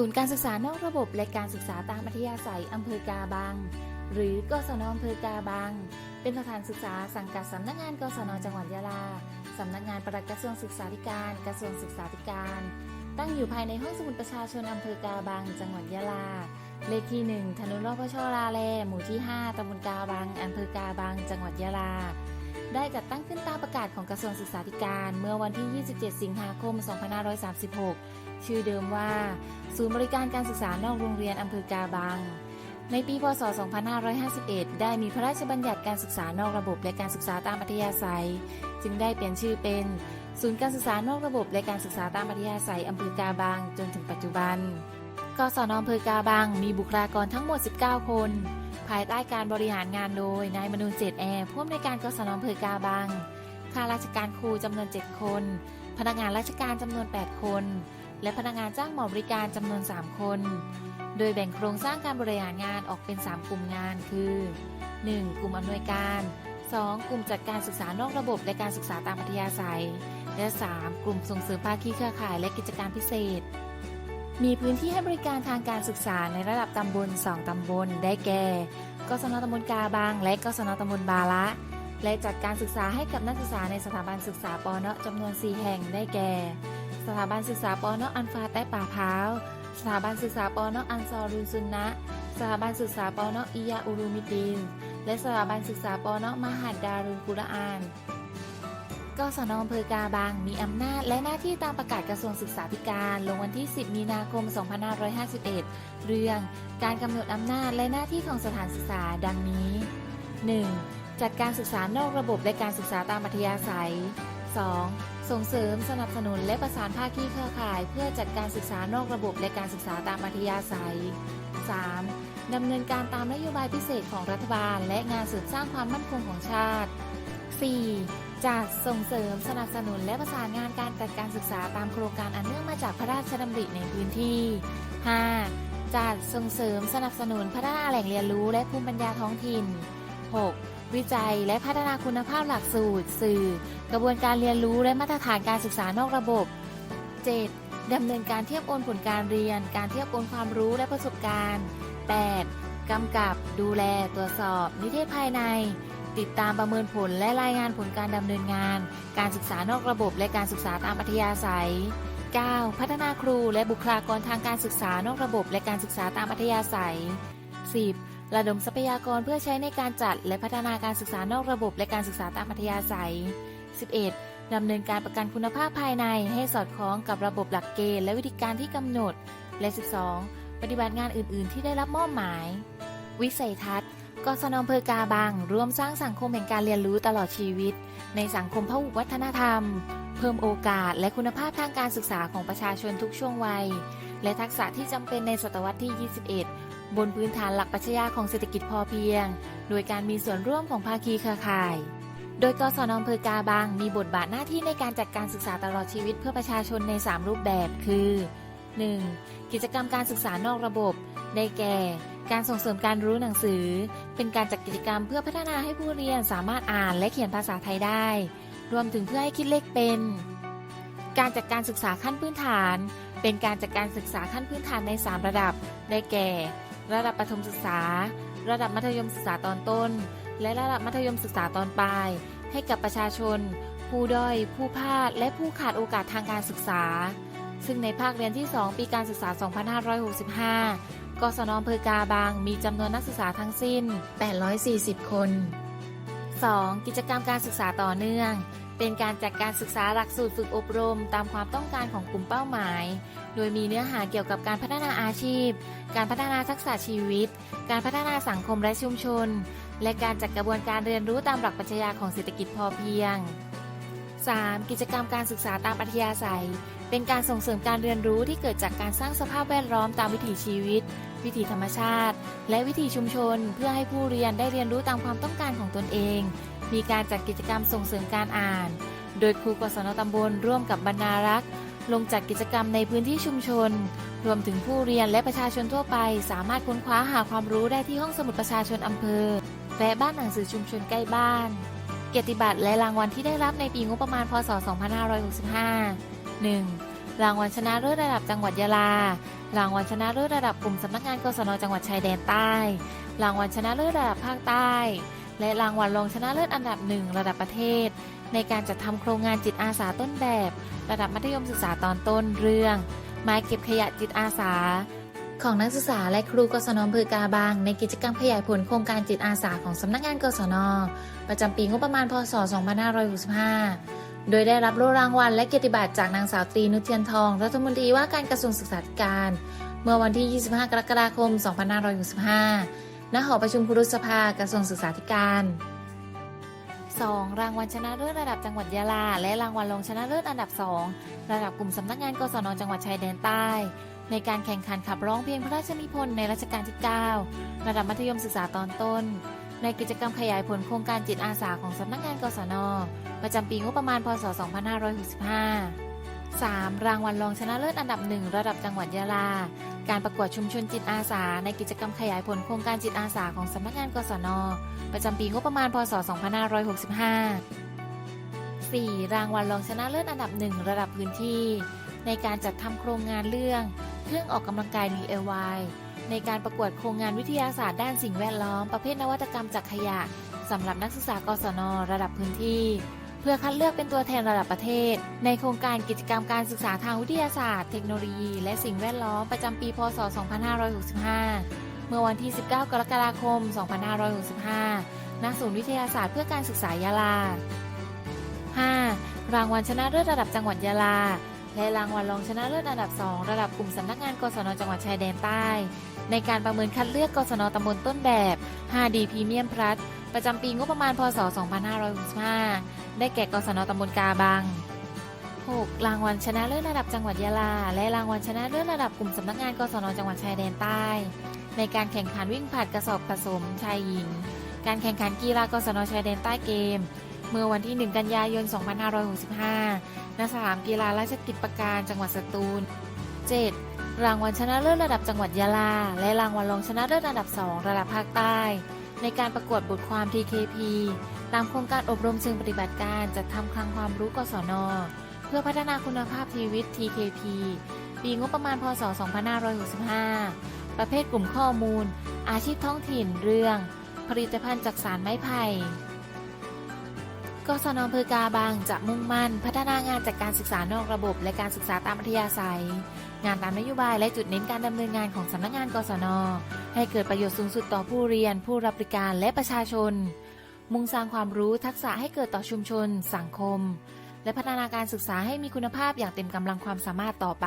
ศูนย์การศึกษานอกระบบและการศึกษาตามอัธยาศัยอำเภอกาบัง หรือกศนอำเภอกาบัง เป็นสถานศึกษาสังกัดสำนักงานกศนจังหวัดยะลา สำนักงานปลัดกระทรวงศึกษาธิการ กระทรวงศึกษาธิการ ตั้งอยู่ภายในห้องสมุดประชาชนอำเภอกาบังจังหวัดยะลา เลขที่ 1 ถนนรอบพชลาแลหมู่ที่ 5ตำบลกาบังอำเภอกาบังจังหวัดยะลา ได้จัดตั้งขึ้นตามประกาศของกระทรวงศึกษาธิการ เมื่อวันที่ 27 สิงหาคม 2536 ชื่อเดิมว่า ศูนย์บริการการศึกษานอกโรงเรียนอำเภอกาบัง ในปี พศ 2551 ได้มีพระราชบัญญัติการศึกษานอกระบบและการศึกษาตามอัธยาศัย จึงได้เปลี่ยนชื่อเป็น ศูนย์การศึกษานอกระบบและการศึกษาตามอัธยาศัยอำเภอกาบังจนถึงปัจจุบัน กศนอำเภอกาบังมีบุคลากรทั้งหมด 19 คน ภายใต้การบริหารงานโดยนายมนูนเจตแอร์ผู้อำนวยการกศนอำเภอกาบังข้าราชการครูจำนวน 7 คน พนักงานราชการจำนวน 8 คน และพนักงานจ้างหมาบริการจำนวน 3 คน โดยแบ่งโครงสร้างการบริหารงานออกเป็น 3 กลุ่มงานคือ 1. กลุ่มอำนวยการ 2. กลุ่มจัดการศึกษานอกระบบและการศึกษาตามอัธยาศัย และ 3. กลุ่มส่งเสริมภาคีเครือข่ายและกิจการพิเศษ มีพื้นที่ให้บริการทางการศึกษาในระดับตำบล 2 ตำบล ได้แก่ กศนตำบลกาบาง และกศนตำบลบาละ และจัดการศึกษาให้กับนักศึกษาในสถาบันศึกษาปอนจำนวน 4 แห่ง ได้แก่ สถาบันศึกษาปอนอันฟาแต้ป่าพร้าว สถาบันศึกษาปอนอันซอรุนซุนนะ สถาบันศึกษาปอนอียาอูรุมิดิน และสถาบันศึกษาปอนมหัดดารุลกุรอาน กศนอำเภอกาบาง มีอำนาจและหน้าที่ตามประกาศกระทรวงศึกษาธิการ ลงวันที่ 10 มีนาคม 2551 เรื่องการกำหนดอำนาจและหน้าที่ของสถานศึกษาดังนี้ 1. จัดการศึกษานอกระบบและการศึกษาตามอัธยาศัย 2. ส่งเสริมสนับสนุนและประสานภาคีเครือข่าย เพื่อจัดการศึกษานอกระบบและการศึกษาตามอัธยาศัย 3. ดำเนินการตามนโยบายพิเศษของรัฐบาล และงานเสริมสร้างความมั่นคงของชาติ 4. จัดส่งเสริมสนับสนุนและประสานงานการจัดการศึกษาตามโครงการอันเนื่องมาจากพระราชดำริในพื้นที่ 5. จัดส่งเสริมสนับสนุนพัฒนาแหล่งเรียนรู้และภูมิปัญญาท้องถิ่น 6. วิจัยและพัฒนาคุณภาพหลักสูตร สื่อ กระบวนการเรียนรู้และมาตรฐานการศึกษานอกระบบ 7. ดำเนินการเทียบโอนผลการเรียน การเทียบโอนความรู้และประสบการณ์ 8. กำกับ ดูแล ตรวจสอบ นิเทศภายใน ติดตามประเมินผลและรายงานผลการดำเนินงาน การศึกษานอกระบบและการศึกษาตามอัธยาศัย 9. พัฒนาครูและบุคลากรทางการศึกษานอกระบบและการศึกษาตามอัธยาศัย 10. ระดมทรัพยากรเพื่อใช้ในการจัด และพัฒนาการศึกษานอกระบบและการศึกษาตามอัธยาศัย 11. ดำเนินการประกันคุณภาพภายในให้สอดคล้องกับระบบหลักเกณฑ์และวิธีการที่กำหนด และ 12. ปฏิบัติงานอื่น ๆ ที่ได้รับมอบหมาย วิสัยทัศน์ กศนอำเภอกาบังร่วมสร้างสังคมแห่งการเรียนรู้ตลอดชีวิต ในสังคมพหุวัฒนธรรม เพิ่มโอกาสและคุณภาพทางการศึกษาของประชาชนทุกช่วงวัย และทักษะที่จำเป็นในศตวรรษที่ 21 บนพื้นฐานหลักปรัชญาของเศรษฐกิจพอเพียง โดยการมีส่วนร่วมของภาคีเครือข่าย โดยกศนอำเภอกาบังมีบทบาทหน้าที่ในการจัดการศึกษาตลอดชีวิตเพื่อประชาชนใน 3 รูปแบบ คือ 1. กิจกรรมการศึกษานอกระบบ ได้แก่ การส่งเสริมการรู้หนังสือ เป็นการจัดกิจกรรมเพื่อพัฒนาให้ผู้เรียนสามารถอ่านและเขียนภาษาไทยได้ รวมถึงเพื่อให้คิดเลขเป็น การจัดการศึกษาขั้นพื้นฐาน เป็นการจัดการศึกษาขั้นพื้นฐานใน 3 ระดับ ได้แก่ ระดับประถมศึกษา ระดับมัธยมศึกษาตอนต้น และระดับมัธยมศึกษาตอนปลาย ให้กับประชาชน ผู้ด้อย ผู้พลาด และผู้ขาดโอกาสทางการศึกษา ซึ่งในภาคเรียนที่ 2 ปีการศึกษา 2565 กศนอำเภอกาบางมีจำนวนนักศึกษาทั้งสิ้น 840 คน 2. กิจกรรมการศึกษาต่อเนื่อง เป็นการจัดการศึกษาหลักสูตรฝึกอบรม ตามความต้องการของกลุ่มเป้าหมาย โดยมีเนื้อหาเกี่ยวกับการพัฒนาอาชีพ การพัฒนาทักษะชีวิต การพัฒนาสังคมและชุมชน และการจัดกระบวนการเรียนรู้ตามหลักปรัชญาของเศรษฐกิจพอเพียง 3. กิจกรรมการศึกษาตามอัธยาศัย เป็นการส่งเสริมการเรียนรู้ที่เกิดจากการสร้างสภาพแวดล้อมตามวิถีชีวิต วิถีธรรมชาติ และวิถีชุมชน เพื่อให้ผู้เรียนได้เรียนรู้ตามความต้องการของตนเอง มีการจัดกิจกรรมส่งเสริมการอ่าน โดยครูกศนตำบลร่วมกับบรรณารักษ์ลงจัดกิจกรรมในพื้นที่ชุมชน รวมถึงผู้เรียนและประชาชนทั่วไป สามารถค้นคว้าหาความรู้ได้ที่ห้องสมุดประชาชนอำเภอ และบ้านหนังสือชุมชนใกล้บ้าน เกียรติบัตรและรางวัลที่ได้รับในปีงบประมาณพศ 2565 1. รางวัลชนะเลิศระดับจังหวัดยะลา รางวัลชนะเลิศระดับกลุ่มสำนักงานกศนจังหวัดชายแดนใต้ รางวัลชนะเลิศระดับภาคใต้ และรางวัลรองชนะเลิศอันดับหนึ่งระดับประเทศ ในการจัดทำโครงงานจิตอาสาต้นแบบ ระดับมัธยมศึกษาตอนต้นเรื่อง ไม้เก็บขยะจิตอาสา ของนักศึกษาและครูกศนอำเภอกาบาง ในกิจกรรมขยายผลโครงการจิตอาสาของสำนักงานกศน ประจำปีงบประมาณพศ 2565 โดยได้รับโล่รางวัลและเกียรติบัตรจากนางสาวตรีนุชเทียนทอง รัฐมนตรีว่าการกระทรวงศึกษาธิการ เมื่อวันที่ 25 กรกฎาคม 2565ณหอประชุมครุสภากระทรวงศึกษาธิการ 2. รางวัลชนะเลิศระดับจังหวัดยะลา และรางวัลรองชนะเลิศอันดับ 2 ระดับกลุ่มสำนักงานกศนจังหวัดชายแดนใต้ ในการแข่งขันขับร้องเพลงพระราชนิพนธ์ในรัชกาลที่ 9 ระดับมัธยมศึกษาตอนต้น ในกิจกรรมขยายผลโครงการจิตอาสาของสำนักงานกศน ประจำปีงบประมาณพศ 2565 3. รางวัลรองชนะเลิศอันดับหนึ่งระดับจังหวัดยะลา การประกวดชุมชนจิตอาสา ในกิจกรรมขยายผลโครงการจิตอาสาของสำนักงานกศน ประจำปีงบประมาณพศ 2565 4. รางวัลรองชนะเลิศอันดับหนึ่งระดับพื้นที่ ในการจัดทำโครงงานเรื่อง เครื่องออกกำลังกาย DIY ในการประกวดโครงงานวิทยาศาสตร์ด้านสิ่งแวดล้อม ประเภทนวัตกรรมจากขยะสำหรับนักศึกษากศนระดับพื้นที่ เพื่อคัดเลือกเป็นตัวแทนระดับประเทศ ในโครงการกิจกรรมการศึกษาทางวิทยาศาสตร์ เทคโนโลยี และสิ่งแวดล้อมประจำปี พศ 2565 เมื่อวันที่ 19 กรกฎาคม 2565 ณ ศูนย์วิทยาศาสตร์เพื่อการศึกษายะลา 5. รางวัลชนะเลิศระดับจังหวัดยะลาและรางวัลรองชนะเลิศอันดับ 2 ระดับกลุ่มสำนักงานกศนจังหวัดชายแดนใต้ ในการประเมินคัดเลือกกศนตำบลต้นแบบ 5D พรีเมียมพลัสประจำปีงบประมาณพศ 2565 ได้แก่กศนตำบลกาบัง 6. รางวัลชนะเลิศระดับจังหวัดยะลา และรางวัลชนะเลิศระดับกลุ่มสำนักงานกศนจังหวัดชายแดนใต้ ในการแข่งขันวิ่งผลัดกระสอบผสมชายหญิง การแข่งขันกีฬากศนชายแดนใต้เกม เมื่อวันที่ 1 กันยายน 2565ณสนามกีฬาราชกิจประการจังหวัดสตูล 7. รางวัลชนะเลิศระดับจังหวัดยะลา และรางวัลรองชนะเลิศระดับ 2 ระดับภาคใต้ ในการประกวดบทความ TKP ตามโครงการอบรมเชิงปฏิบัติการจัดทำคลังความรู้กศน เพื่อพัฒนาคุณภาพชีวิต TKP ปีงบประมาณพศ 2565 ประเภทกลุ่มข้อมูล อาชีพท้องถิ่นเรื่อง ผลิตภัณฑ์จากสารไม้ไผ่กศนอำเภอกาบางจะมุ่งมั่น พัฒนางานจากการศึกษานอกระบบ และการศึกษาตามอัธยาศัย งานตามนโยบายและจุดเน้นการดำเนินงานของสำนักงานกศน ให้เกิดประโยชน์สูงสุดต่อผู้เรียน ผู้รับบริการและประชาชน มุ่งสร้างความรู้ทักษะให้เกิดต่อชุมชน สังคม และพัฒนาการศึกษาให้มีคุณภาพอย่างเต็มกำลังความสามารถต่อไป